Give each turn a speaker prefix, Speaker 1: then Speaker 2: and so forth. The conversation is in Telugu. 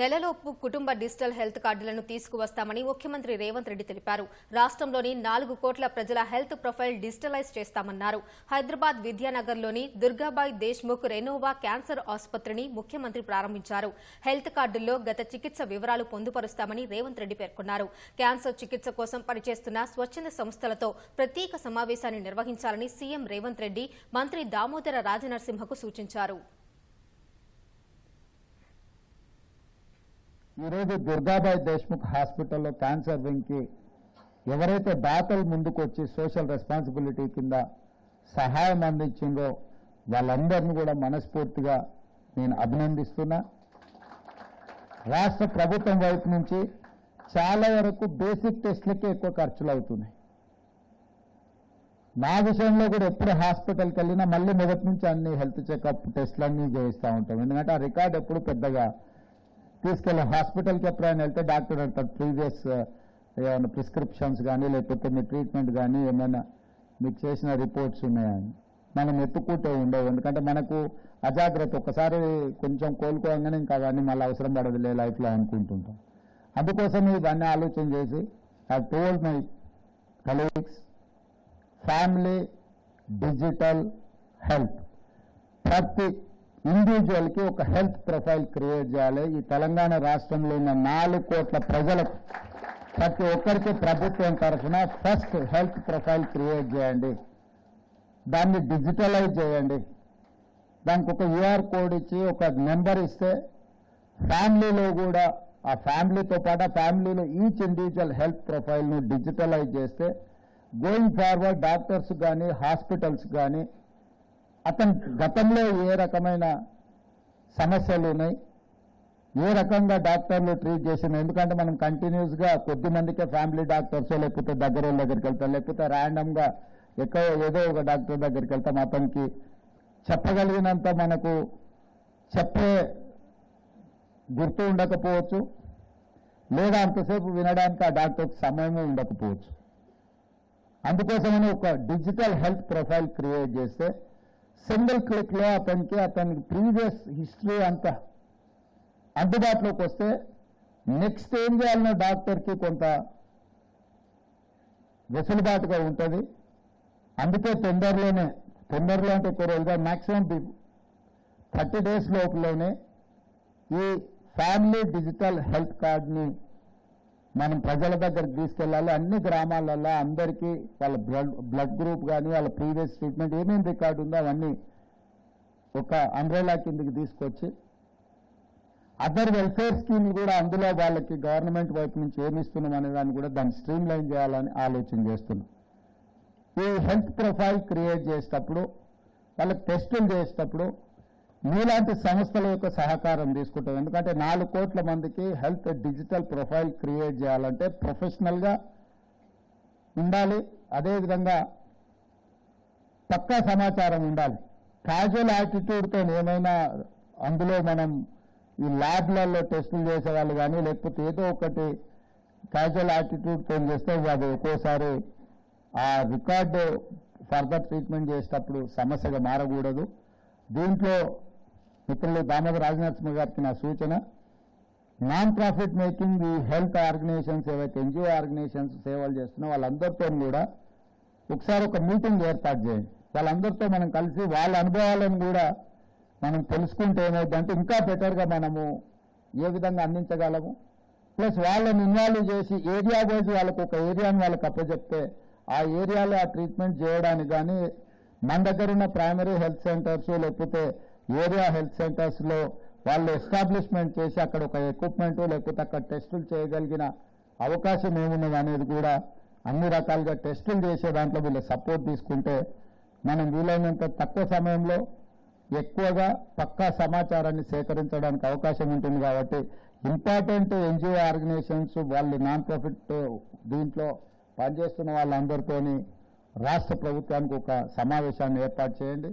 Speaker 1: నెలలోపు కుటుంబ డిజిటల్ హెల్త్ కార్డులను తీసుకువస్తామని ముఖ్యమంత్రి రేవంత్ రెడ్డి తెలిపారు. రాష్ట్రంలోని నాలుగు కోట్ల ప్రజల హెల్త్ ప్రొఫైల్ డిజిటలైజ్ చేస్తామన్నారు. హైదరాబాద్ విద్యానగర్లోని దుర్గాబాయ్ దేశ్ముఖ్ రెనోవా క్యాన్సర్ ఆసుపత్రిని ముఖ్యమంత్రి ప్రారంభించారు. హెల్త్ కార్డుల్లో గత చికిత్స వివరాలు పొందుపరుస్తామని రేవంత్ రెడ్డి పేర్కొన్నారు. క్యాన్సర్ చికిత్స కోసం పనిచేస్తున్న స్వచ్ఛంద సంస్థలతో ప్రత్యేక సమావేశాన్ని నిర్వహించాలని సీఎం రేవంత్ రెడ్డి మంత్రి దామోదర రాజనరసింహకు సూచించారు.
Speaker 2: ఈరోజు దుర్గాబాయ్ దేశ్ముఖ్ హాస్పిటల్లో క్యాన్సర్ వింగ్కి ఎవరైతే దాతలు ముందుకు వచ్చి సోషల్ రెస్పాన్సిబిలిటీ కింద సహాయం అందించిందో వాళ్ళందరినీ కూడా మనస్ఫూర్తిగా నేను అభినందిస్తున్నా. రాష్ట్ర ప్రభుత్వం వైపు నుంచి చాలా వరకు బేసిక్ టెస్ట్లకే ఎక్కువ ఖర్చులు అవుతున్నాయి నా విషయంలో కూడా ఎప్పుడు హాస్పిటల్కి వెళ్ళినా మళ్ళీ మొదటి నుంచి అన్ని హెల్త్ చెకప్ టెస్ట్లు అన్నీ చేయిస్తూ ఉంటాం. ఎందుకంటే ఆ రికార్డ్ ఎప్పుడు పెద్దగా తీసుకెళ్ళి హాస్పిటల్కి ఎప్పుడైనా వెళ్తే డాక్టర్ అంటారు ప్రీవియస్ uh, ఏమైనా ప్రిస్క్రిప్షన్స్ కానీ లేకపోతే మీ ట్రీట్మెంట్ కానీ ఏమైనా మీకు చేసిన రిపోర్ట్స్ ఉన్నాయని మనం ఎత్తుకుంటూ ఉండవు. ఎందుకంటే మనకు అజాగ్రత్త ఒకసారి కొంచెం కోలుకోగానే ఇంకా అవన్నీ మళ్ళీ అవసరం పడదులే లైఫ్లో అనుకుంటుంటాం. అందుకోసం ఇవన్నీ ఆలోచన చేసి I told my colleagues family digital health ప్రతి ఇండివిజువల్కి ఒక హెల్త్ ప్రొఫైల్ క్రియేట్ చేయాలి. ఈ తెలంగాణ రాష్ట్రంలో ఉన్న నాలుగు కోట్ల ప్రజలకు ప్రతి ఒక్కరికి ప్రభుత్వం తరఫున ఫస్ట్ హెల్త్ ప్రొఫైల్ క్రియేట్ చేయండి. దాన్ని డిజిటలైజ్ చేయండి. దానికి ఒక యూఆర్ కోడ్ ఇచ్చి ఒక నెంబర్ ఇస్తే ఫ్యామిలీలో కూడా ఆ ఫ్యామిలీతో పాటు ఆ ఫ్యామిలీలో ఈచ్ ఇండివిజువల్ హెల్త్ ప్రొఫైల్ను డిజిటలైజ్ చేస్తే గోయింగ్ ఫార్వర్డ్ డాక్టర్స్ కానీ హాస్పిటల్స్ కానీ అతని గతంలో ఏ రకమైన సమస్యలు ఉన్నాయి? ఏ రకంగా డాక్టర్లు ట్రీట్ చేసిన ఎందుకంటే మనం కంటిన్యూస్గా కొద్ది మందికే ఫ్యామిలీ డాక్టర్స్ లేకపోతే దగ్గర దగ్గరికి వెళ్తాం లేకపోతే ర్యాండమ్గా ఎక్కడ ఏదో ఒక డాక్టర్ దగ్గరికి వెళ్తాం అతనికి చెప్పగలిగినంత మనకు చెప్పే గుర్తు ఉండకపోవచ్చు లేదా అంతసేపు వినడానికి ఆ డాక్టర్కి సమయమే ఉండకపోవచ్చు. అందుకోసమని ఒక డిజిటల్ హెల్త్ ప్రొఫైల్ క్రియేట్ చేస్తే సింగిల్ క్లిక్లో అతనికి అతనికి ప్రీవియస్ హిస్టరీ అంతా అందుబాటులోకి వస్తే నెక్స్ట్ ఏం చేయాలన్న డాక్టర్కి కొంత వెసులుబాటుగా ఉంటుంది. అందుకే తొందరలోనే తొందరలో అంటే ఎక్కువ రోజుగా మ్యాక్సిమం థర్టీ డేస్ లోపలనే ఈ ఫ్యామిలీ డిజిటల్ హెల్త్ కార్డ్ని మనం ప్రజల దగ్గరికి తీసుకెళ్ళాలి. అన్ని గ్రామాలలో అందరికీ వాళ్ళ బ్లడ్ బ్లడ్ గ్రూప్ కానీ వాళ్ళ ప్రీవియస్ ట్రీట్మెంట్ ఏమేమి రికార్డు ఉందో అవన్నీ ఒక అంబ్రెలా కిందకి తీసుకొచ్చి అదర్ వెల్ఫేర్ స్కీమ్ కూడా అందులో వాళ్ళకి గవర్నమెంట్ వైపు నుంచి ఏమి ఇస్తున్నాం అనే దాన్ని కూడా దాన్ని స్ట్రీమ్ లైన్ చేయాలని ఆలోచన చేస్తున్నాం. ఈ హెల్త్ ప్రొఫైల్ క్రియేట్ చేసేటప్పుడు వాళ్ళకి టెస్టులు చేసేటప్పుడు మీలాంటి సంస్థల యొక్క సహకారం తీసుకుంటాం. ఎందుకంటే నాలుగు కోట్ల మందికి హెల్త్ డిజిటల్ ప్రొఫైల్ క్రియేట్ చేయాలంటే ప్రొఫెషనల్గా ఉండాలి. అదేవిధంగా పక్కా సమాచారం ఉండాలి. క్యాజువల్ యాటిట్యూడ్తో ఏమైనా అందులో మనం ఈ ల్యాబ్లలో టెస్టులు చేసేవాళ్ళు కానీ లేకపోతే ఏదో ఒకటి క్యాజువల్ యాటిట్యూడ్తో చేస్తే అది ఒక్కోసారి ఆ రికార్డు ఫర్దర్ ట్రీట్మెంట్ చేసేటప్పుడు సమస్యగా మారకూడదు. దీంట్లో మిత్రులు దామోదర రాజనరసింహ గారికి నా సూచన. నాన్ ప్రాఫిట్ మేకింగ్ ఈ హెల్త్ ఆర్గనైజేషన్స్ ఏవైతే ఎన్జిఓ ఆర్గనైజేషన్స్ సేవలు చేస్తున్నా వాళ్ళందరితో కూడా ఒకసారి ఒక మీటింగ్ ఏర్పాటు చేయండి. వాళ్ళందరితో మనం కలిసి వాళ్ళ అనుభవాలను కూడా మనం తెలుసుకుంటే ఏమైందంటే ఇంకా బెటర్గా మనము ఏ విధంగా అందించగలము? ప్లస్ వాళ్ళని ఇన్వాల్వ్ చేసి ఏరియా వైజ్ వాళ్ళకు ఒక ఏరియాని వాళ్ళకి అప్పచెప్తే ఆ ఏరియాలో ఆ ట్రీట్మెంట్ చేయడానికి కానీ మన దగ్గర ఉన్న ప్రైమరీ హెల్త్ సెంటర్స్ లేకపోతే ఏరియా హెల్త్ సెంటర్స్లో వాళ్ళు ఎస్టాబ్లిష్మెంట్ చేసి అక్కడ ఒక ఎక్విప్మెంట్ లేకపోతే అక్కడ టెస్టులు చేయగలిగిన అవకాశం ఏమున్నది అనేది కూడా అన్ని రకాలుగా టెస్టులు చేసే దాంట్లో వీళ్ళ సపోర్ట్ తీసుకుంటే మనం వీలైనంత తక్కువ సమయంలో ఎక్కువగా పక్కా సమాచారాన్ని సేకరించడానికి అవకాశం ఉంటుంది కాబట్టి ఇంపార్టెంట్ ఎన్జిఓ ఆర్గనైజేషన్స్ వాళ్ళు నాన్ ప్రాఫిట్ దీంట్లో పనిచేస్తున్న వాళ్ళందరితోని రాష్ట్ర ప్రభుత్వానికి ఒక సమావేశాన్ని ఏర్పాటు చేయండి.